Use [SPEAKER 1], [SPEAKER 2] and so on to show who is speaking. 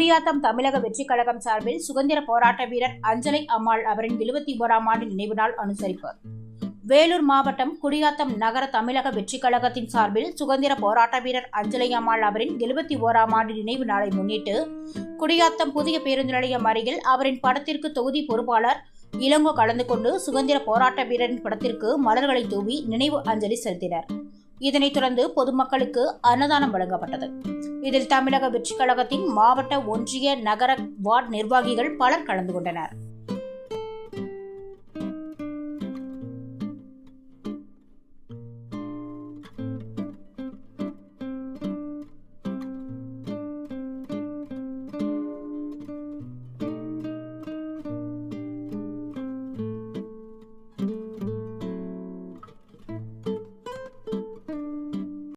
[SPEAKER 1] குடியாத்தம் தமிழக வெற்றிக் கழகம் சார்பில் சுதந்திர போராட்ட வீரர் அஞ்சலை அம்மாள் அவரின் எழுபத்தி ஓராம் ஆண்டு நினைவு நாள் அனுசரிப்பு. வேலூர் மாவட்டம் குடியாத்தம் நகர தமிழக வெற்றி கழகத்தின் சார்பில் சுதந்திர போராட்ட வீரர் அஞ்சலை அம்மாள் அவரின் எழுபத்தி ஓராம் ஆண்டு நினைவு நாளை முன்னிட்டு குடியாத்தம் புதிய பேருந்து நிலையம் அருகில் அவரின் படத்திற்கு தொகுதி பொறுப்பாளர் இளங்கோ கலந்து கொண்டு சுதந்திர போராட்ட வீரரின் படத்திற்கு மலர்களை தூவி நினைவு அஞ்சலி செலுத்தினர். இதனைத் தொடர்ந்து பொதுமக்களுக்கு அன்னதானம் வழங்கப்பட்டது. இதில் தமிழக வெற்றி கழகத்தின் மாவட்ட ஒன்றிய நகர வார்டு நிர்வாகிகள் பலர் கலந்து கொண்டனர்.